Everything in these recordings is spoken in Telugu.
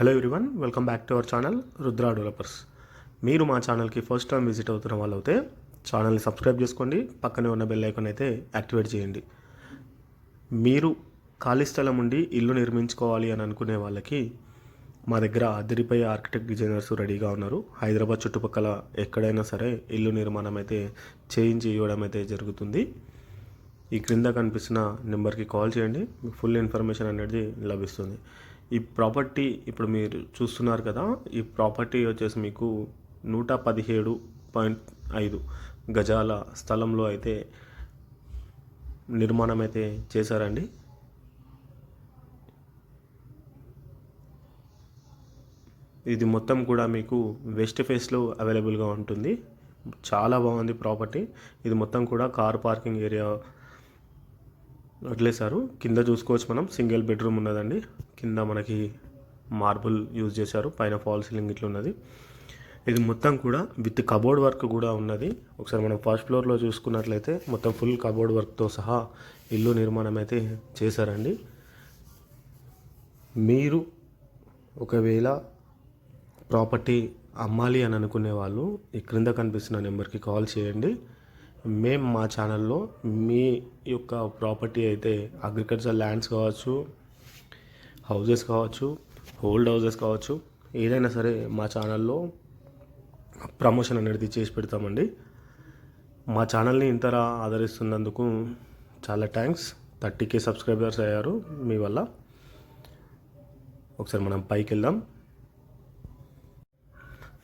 Hello everyone welcome back to our channel Rudra developers మీరు మా ఛానల్కి ఫస్ట్ టైం విజిట్ అవుతున్న వాళ్ళు అయితే ఛానల్ని సబ్స్క్రైబ్ చేసుకోండి పక్కనే ఉన్న బెల్ ఐకాన్ అయితే యాక్టివేట్ చేయండి. మీరు ఖాళీ స్థలం ఉండి ఇల్లు నిర్మించుకోవాలి అని అనుకునే వాళ్ళకి మా దగ్గర అదిరిపై ఆర్కిటెక్ట్ డిజైనర్స్ రెడీగా ఉన్నారు. హైదరాబాద్ చుట్టుపక్కల ఎక్కడైనా సరే ఇల్లు నిర్మాణం అయితే చేయించి ఇవ్వడం అయితే జరుగుతుంది. ఈ క్రింద కనిపిస్తున్న నెంబర్కి కాల్ చేయండి మీకు ఫుల్ ఇన్ఫర్మేషన్ అనేది లభిస్తుంది. ఈ ప్రాపర్టీ ఇప్పుడు మీరు చూస్తున్నారు కదా ఈ ప్రాపర్టీ వచ్చేసి మీకు నూట పదిహేడు పాయింట్ ఐదు గజాల స్థలంలో అయితే నిర్మాణం అయితే చేశారండి. ఇది మొత్తం కూడా మీకు వెస్ట్ ఫేస్లో అవైలబుల్గా ఉంటుంది. చాలా బాగుంది ప్రాపర్టీ. ఇది మొత్తం కూడా కార్ పార్కింగ్ ఏరియా వదిలేశారు కింద చూసుకోవచ్చు మనం. సింగిల్ బెడ్రూమ్ ఉన్నదండి. కింద మనకి మార్బుల్ యూజ్ చేశారు. పైన ఫాల్ సీలింగ్ ఇట్లా ఉన్నది. ఇది మొత్తం కూడా విత్ కబోర్డ్ వర్క్ కూడా ఉన్నది. ఒకసారి మనం ఫస్ట్ ఫ్లోర్లో చూసుకున్నట్లయితే మొత్తం ఫుల్ కబోర్డ్ వర్క్తో సహా ఇల్లు నిర్మాణం అయితే చేశారండి. మీరు ఒకవేళ ప్రాపర్టీ అమ్మాలి అని అనుకునే వాళ్ళు ఈ క్రింద కనిపిస్తున్న నెంబర్కి కాల్ చేయండి. మేము మా ఛానల్లో మీ యొక్క ప్రాపర్టీ అయితే అగ్రికల్చర్ ల్యాండ్స్ కావచ్చు హౌజెస్ కావచ్చు ఓల్డ్ హౌజెస్ కావచ్చు ఏదైనా సరే మా ఛానల్లో ప్రమోషన్ అనేది చేసి పెడతామండి. మా ఛానల్ని ఇంతలా ఆదరిస్తున్నందుకు చాలా థ్యాంక్స్. థర్టీ కే సబ్స్క్రైబర్స్ అయ్యారు మీ వల్ల. ఒకసారి మనం పైకి వెళ్దాం.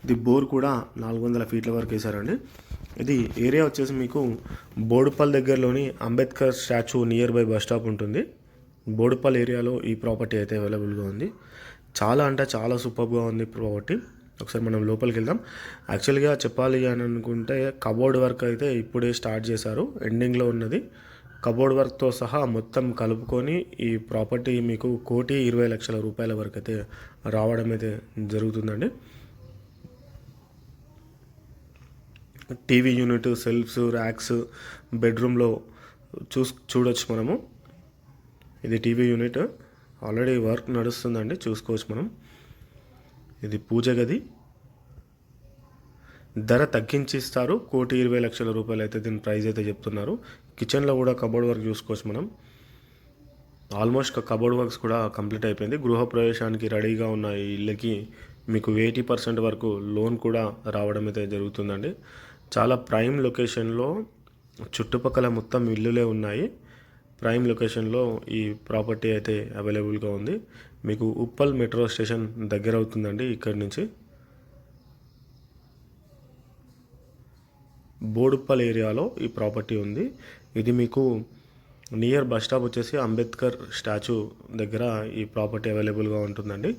ది బోర్ కూడా నాలుగు వందల ఫీట్ల వరకు వేశారండి. ఇది ఏరియా వచ్చేసి మీకు బోడుపల్ దగ్గరలోని Ambedkar statue nearby bus stop ఉంటుంది. బోడుపల్ ఏరియాలో ఈ ప్రాపర్టీ అయితే అవైలబుల్గా ఉంది. చాలా అంటే చాలా సూపర్గా ఉంది ప్రాపర్టీ. ఒకసారి మనం లోపలికి వెళ్దాం. యాక్చువల్గా చెప్పాలి అని అనుకుంటే కబోర్డ్ వర్క్ అయితే ఇప్పుడే స్టార్ట్ చేశారు. ఎండింగ్లో ఉన్నది. కబోర్డ్ వర్క్తో సహా మొత్తం కలుపుకొని ఈ ప్రాపర్టీ మీకు కోటి ఇరవై లక్షల రూపాయల వరకు అయితే రావడం అయితే జరుగుతుందండి. టీవీ యూనిట్ సెల్ఫ్స్ ర్యాక్స్ బెడ్రూమ్లో చూస్ చూడొచ్చు మనము. ఇది టీవీ యూనిట్. ఆల్రెడీ వర్క్ నడుస్తుందండి చూసుకోవచ్చు మనం. ఇది పూజ గది. ధర తగ్గించి ఇస్తారు కోటి ఇరవై లక్షల రూపాయలు అయితే దీని ప్రైస్ అయితే చెప్తున్నారు. కిచెన్లో కూడా కబోర్డ్ వర్క్ చూసుకోవచ్చు మనం. ఆల్మోస్ట్ కబోర్డ్ వర్క్స్ కూడా కంప్లీట్ అయిపోయింది. గృహ ప్రవేశానికి రెడీగా ఉన్న ఇళ్ళకి మీకు ఎయిటీ పర్సెంట్ వరకు లోన్ కూడా రావడం అయితే జరుగుతుందండి. చాలా ప్రైమ్ లొకేషన్లో చుట్టుపక్కల మొత్తం ఇల్లులే ఉన్నాయి. ప్రైమ్ లొకేషన్లో ఈ ప్రాపర్టీ అయితే అవైలబుల్గా ఉంది. మీకు ఉప్పల్ మెట్రో స్టేషన్ దగ్గర అవుతుందండి ఇక్కడి నుంచి. బోడుప్పల్ ఏరియాలో ఈ ప్రాపర్టీ ఉంది. ఇది మీకు నియర్ బస్ స్టాప్ వచ్చేసి అంబేద్కర్ స్టాచ్యూ దగ్గర ఈ ప్రాపర్టీ అవైలబుల్గా ఉంటుందండి.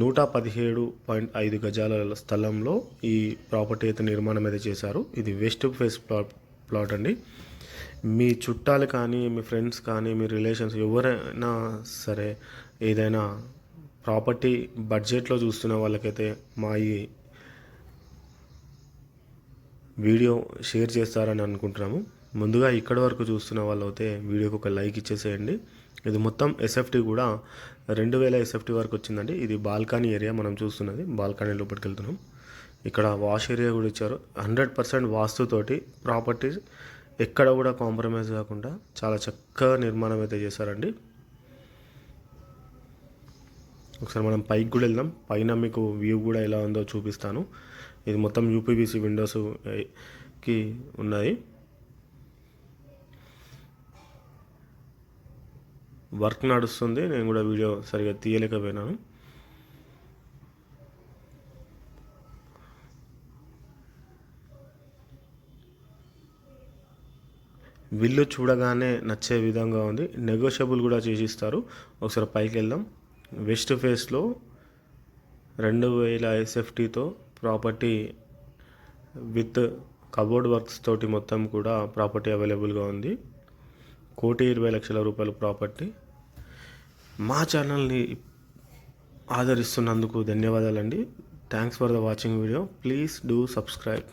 నూట పదిహేడు పాయింట్ ఐదు గజాల స్థలంలో ఈ ప్రాపర్టీ అయితే నిర్మాణం అయితే చేశారు. ఇది వెస్ట్ ఫేస్ ప్లాట్ ప్లాట్ అండి. మీ చుట్టాలు కానీ మీ ఫ్రెండ్స్ కానీ మీ రిలేషన్స్ ఎవరైనా సరే ఏదైనా ప్రాపర్టీ బడ్జెట్లో చూస్తున్న వాళ్ళకైతే మా ఈ వీడియో షేర్ చేస్తారని అనుకుంటున్నాము. ముందుగా ఇక్కడ వరకు చూస్తున్న వాళ్ళు అయితే వీడియోకి ఒక లైక్ ఇచ్చేసేయండి. ఇది మొత్తం ఎస్ఎఫ్టీ కూడా రెండు వేల ఎస్ఎఫ్టీ వరకు వచ్చిందండి. ఇది బాల్కనీ ఏరియా మనం చూస్తున్నది. బాల్కనీ లోపలికి వెళ్తున్నాం. ఇక్కడ వాష్ ఏరియా కూడా ఇచ్చారు. హండ్రెడ్ పర్సెంట్ వాస్తుతోటి ప్రాపర్టీ ఎక్కడ కూడా కాంప్రమైజ్ కాకుండా చాలా చక్కగా నిర్మాణం అయితే చేశారండి. ఒకసారి మనం పైకి కూడా వెళ్దాం. పైన మీకు వ్యూ కూడా ఎలా ఉందో చూపిస్తాను. ఇది మొత్తం యూపీబీసీ విండోస్కి ఉన్నాయి. వర్క్ నడుస్తుంది. నేను కూడా వీడియో సరిగా తీయలేకపోయినాను. విల్లు చూడగానే నచ్చే విధంగా ఉంది. నెగోషియబుల్ కూడా చేసిస్తారు. ఒకసారి పైకి వెళ్దాం. వెస్ట్ ఫేస్లో రెండు వేల ఎస్ఎఫ్టీతో ప్రాపర్టీ విత్ కబోర్డ్ వర్క్స్ తోటి మొత్తం కూడా ప్రాపర్టీ అవైలబుల్గా ఉంది. కోటి ఇరవై లక్షల రూపాయల ప్రాపర్టీ. మా ఛానల్ని ఆదరిస్తున్నందుకు ధన్యవాదాలండి. Thanks for the watching video please do subscribe